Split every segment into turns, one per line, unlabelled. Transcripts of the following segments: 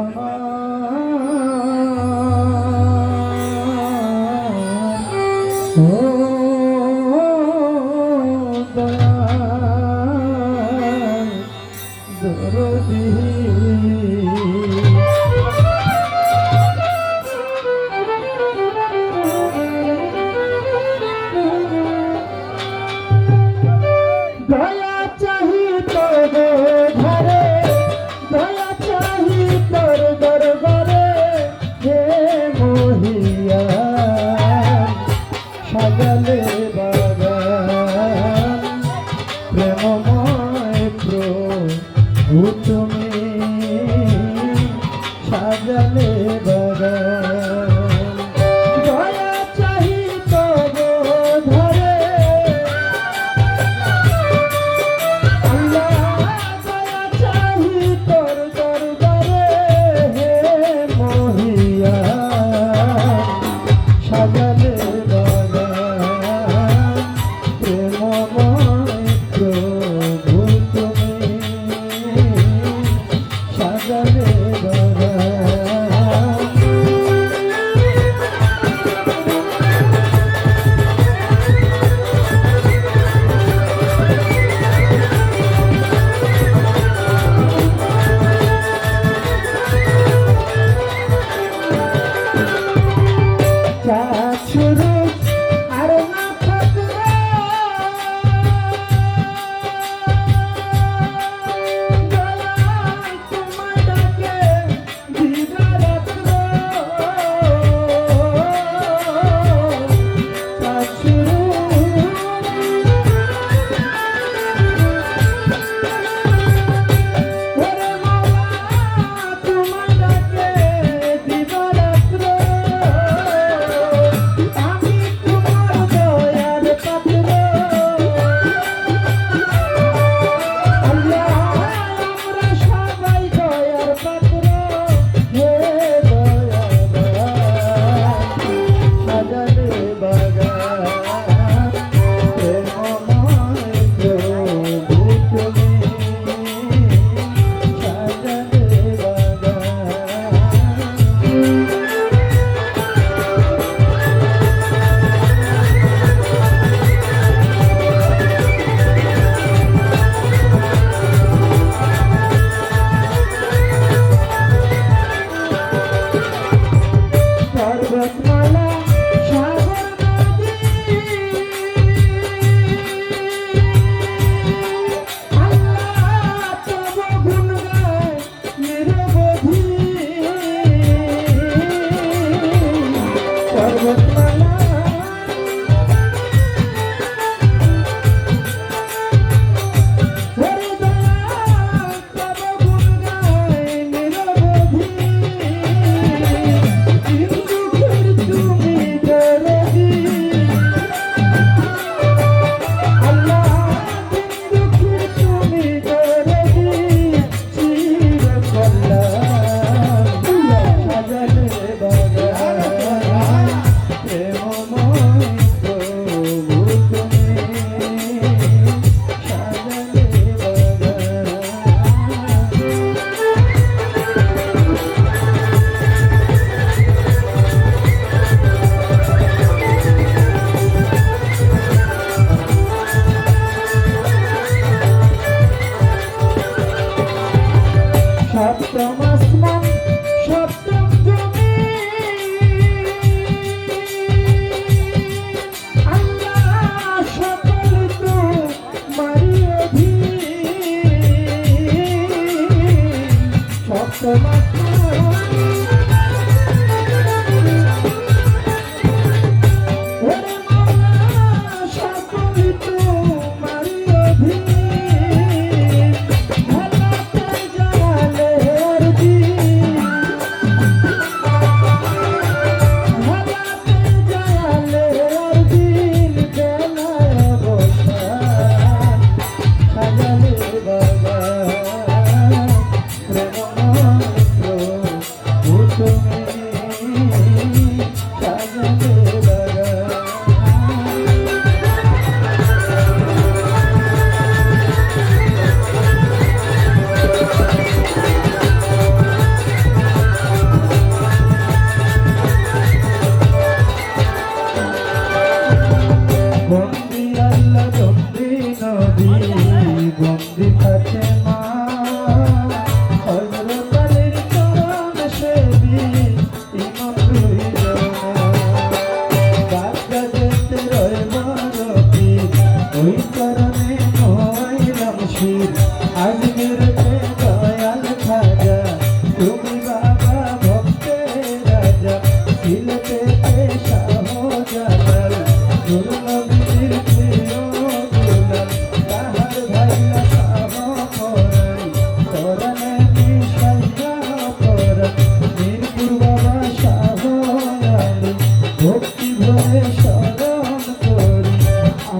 আমার সাজালে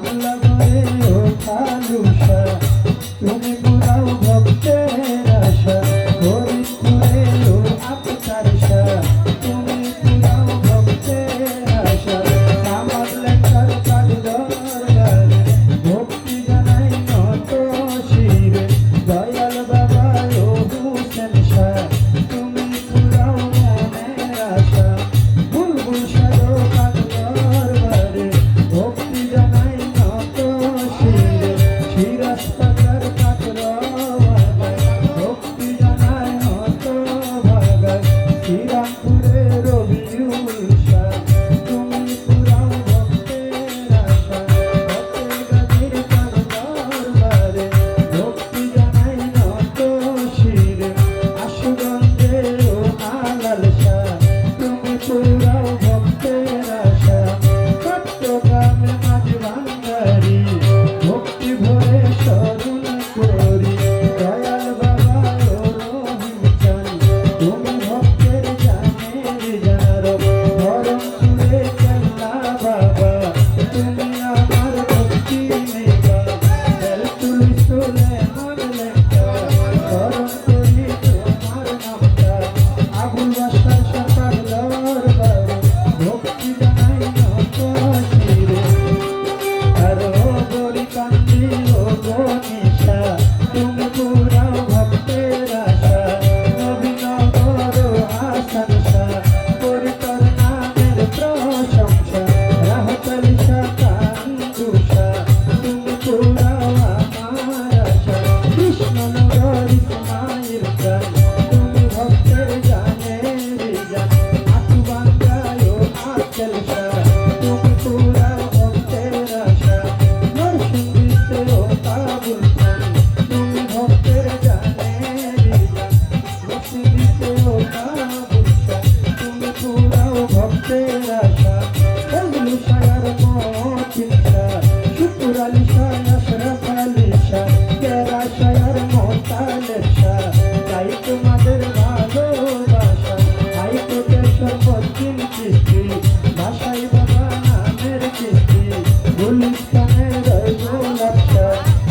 i love me.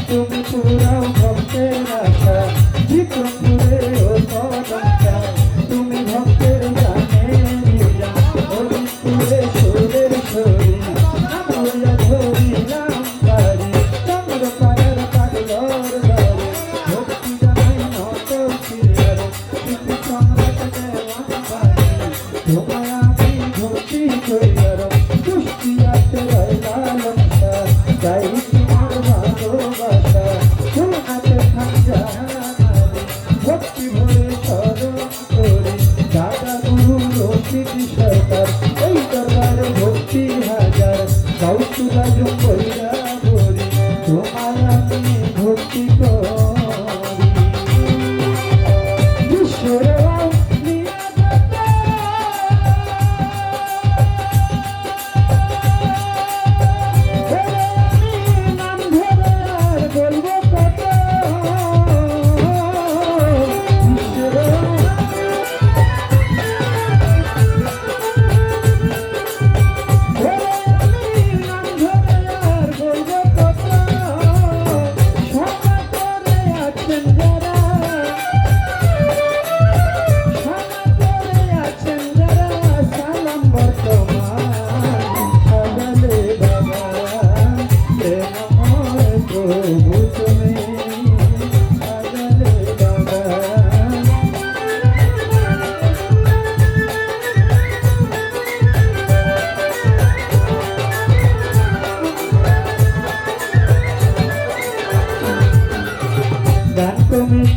তুমি পুরো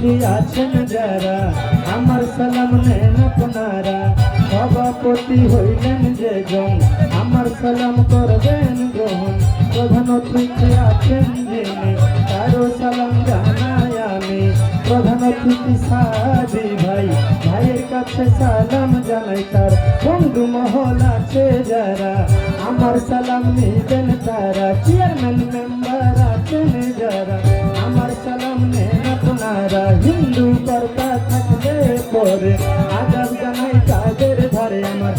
বন্দি আছেন যারা? আমার সালাম নেন আপনারা। সভাপতি হইলেন যে জন। আমার সালাম করবেন গ্রহণ। প্রধান অতিথি আছেন যিনি। তারও সালাম জানাই আমি। প্রধান অতিথি সাদি ভাই। ভাইয়ের কাছে সালাম জানাই তার। বন্ধু মহল আছে যারা। আমার সালাম নিবেন তারা। চেয়ারম্যান মেম্বার আছেন যারা। আমার সালাম নেন তারা হিন্দু কর্তা থাকলে পরে আজাদ জানাই তাদের ধারে আমার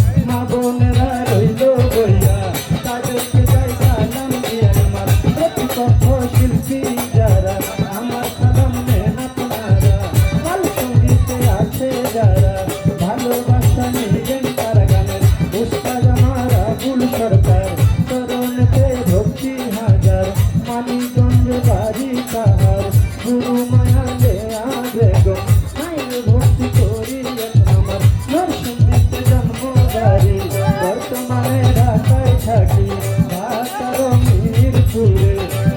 পুরে